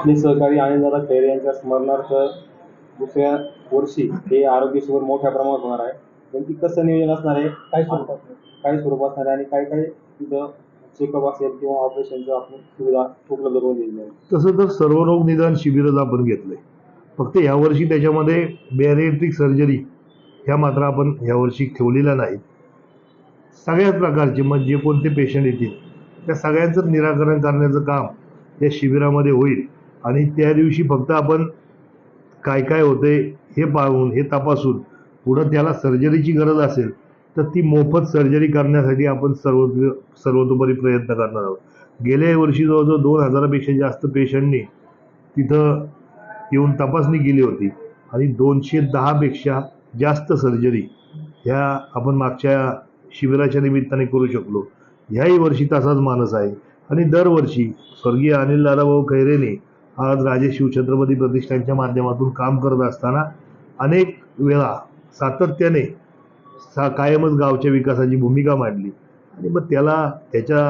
आपले सहकारी आनंददादा खैरे यांच्या स्मरणार्थ दुसऱ्या वर्षी हे आरोग्य शिबिर मोठ्या प्रमाणात होणार आहे. नेमकी कसं नियोजन असणार आहे काय स्वरूपात काय स्वरूप असणार आहे आणि काय काय तिथं चेकअप असेल किंवा ऑपरेशनचं आपण सुविधा उपलब्ध करून दिली आहे तसं तर सर्वरोग निदान शिबिरच आपण घेतलंय. फक्त यावर्षी त्याच्यामध्ये बॅरिएट्रिक सर्जरी ह्या मात्र आपण यावर्षी ठेवलेल्या नाहीत सगळ्याच प्रकारचे मग जे कोणते पेशंट येतील त्या सगळ्यांचं निराकरण करण्याचं काम या शिबिरामध्ये होईल. आणि त्या दिवशी फक्त आपण काय काय होते हे पाहून हे तपासून पुढं त्याला सर्जरीची गरज असेल तर ती मोफत सर्जरी करण्यासाठी आपण सर्व सर्वतोपरी प्रयत्न करणार आहोत. गेल्या वर्षी जवळजवळ दोन हजारापेक्षा जास्त पेशंटनी तिथं येऊन तपासणी केली होती. आणि दोनशे दहापेक्षा जास्त सर्जरी ह्या आपण मागच्या शिबिराच्या निमित्ताने करू शकलो. ह्याही वर्षी तसाच मानस आहे. आणि दरवर्षी स्वर्गीय अनिल दादाभाऊ खैरेने आज राजे शिवछत्रपती प्रतिष्ठानच्या माध्यमातून काम करत असताना अनेक वेळा सातत्याने सा कायमच गावच्या विकासाची भूमिका मांडली. आणि मग त्याला त्याच्या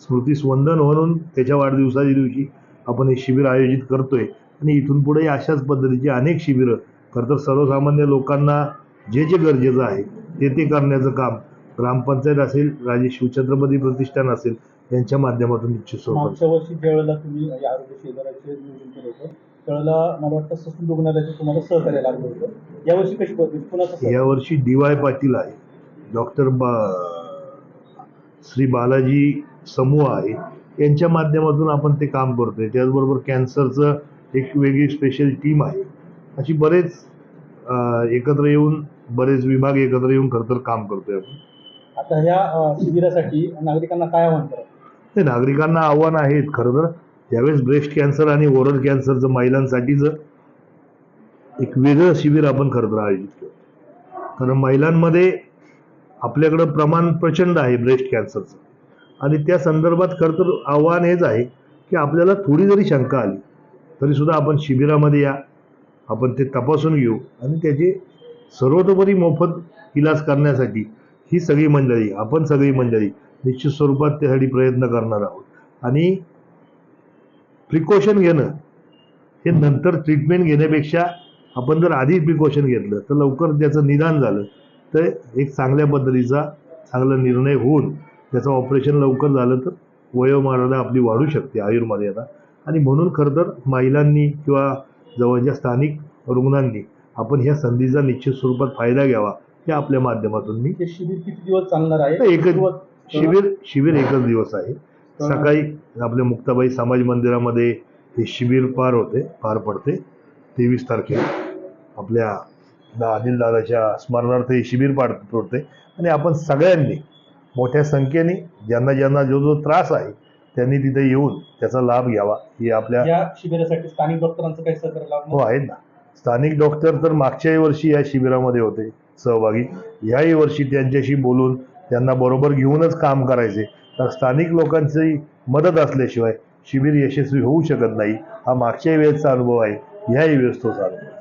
स्मृतीस्वंदन म्हणून त्याच्या वाढदिवसाच्या दिवशी आपण हे शिबिर आयोजित करतोय. आणि इथून पुढे अशाच पद्धतीची अनेक शिबिरं खरं तर सर्वसामान्य लोकांना जे जे गरजेचं आहे ते ते करण्याचं काम ग्रामपंचायत असेल राजे शिवछत्रपती प्रतिष्ठान असेल यांच्या माध्यमातून निश्चित स्वरूपात मागच्या वर्षी ज्यावेळेला तुम्ही या आरोग्य नियोजन केलं होतं त्यावेळेला मला वाटतं ससून रुग्णालयाचं तुम्हाला सहकार्य लागलं होतं. यावर्षी कशी पद्धती पुन्हा यावर्षी डी वाय पाटील आहे. डॉक्टर बा श्री बालाजी समूह आहे. यांच्या माध्यमातून आपण ते काम करतोय. त्याचबरोबर कॅन्सरचं एक वेगळी स्पेशल टीम आहे. अशी बरेच अं, एकत्र येऊन बरेच विभाग एकत्र येऊन खरं तर काम करतोय आपण. आता ह्या अं, शिबिरासाठी नागरिकांना काय आव्हान करा ते नागरिकांना आव्हान आहेत. खरं तर यावेळेस ब्रेस्ट कॅन्सर आणि ओरल कॅन्सरचं महिलांसाठीचं एक वेगळं शिबिर आपण खरं तर आयोजित केलं. कारण महिलांमध्ये आपल्याकडं प्रमाण प्रचंड आहे ब्रेस्ट कॅन्सरचं आणि त्या संदर्भात खरं तर आव्हान हेच आहे की आपल्याला थोडी जरी शंका आली तरीसुद्धा आपण शिबिरामध्ये या. आपण ते तपासून घेऊ. आणि त्याचे सर्वतोपरी मोफत इलाज करण्यासाठी ही सगळी मंडळी आपण सगळी मंडळी निश्चित स्वरूपात त्यासाठी प्रयत्न करणार आहोत. आणि प्रिकॉशन घेणं हे नंतर ट्रीटमेंट घेण्यापेक्षा आपण जर आधी प्रिकॉशन घेतलं तर लवकर त्याचं निदान झालं तर एक चांगल्या पद्धतीचा चांगला निर्णय होऊन त्याचं ऑपरेशन लवकर झालं तर वयोमानाला आपली वाढू शकते आयुर्मर्यादा. आणि म्हणून खरं तर महिलांनी किंवा जवळच्या स्थानिक रुग्णांनी आपण ह्या संधीचा निश्चित स्वरूपात फायदा घ्यावा. हे आपल्या माध्यमातून मी हे शिबिर किती दिवस चालणार आहे? एकच सुरुवात- शिबिर शिबिर एकच दिवस आहे. सकाळी आपल्या मुक्ताबाई समाज मंदिरामध्ये हे शिबिर पार होते पार पडते. तेवीस तारखेला आपल्या अनिल दादाच्या स्मरणार्थ हे शिबिर पार पडते. आणि आपण सगळ्यांनी मोठ्या संख्येने ज्यांना ज्यांना जो जो त्रास आहे त्यांनी तिथे येऊन त्याचा लाभ घ्यावा. ही आपल्या या शिबिरासाठी स्थानिक डॉक्टरांचं काही सहकार्य हो लागणार आहेत ना. स्थानिक डॉक्टर तर मागच्याही वर्षी या शिबिरामध्ये होते. सहभागी. याही वर्षी त्यांच्याशी बोलून त्यांना बरोबर घेऊनच काम करायचे. तर स्थानिक लोकांची मदत असल्याशिवाय शिबिर यशस्वी होऊ शकत नाही हा मागच्या वेळेचा अनुभव आहे. ह्याही वेळेस तोच अनुभव.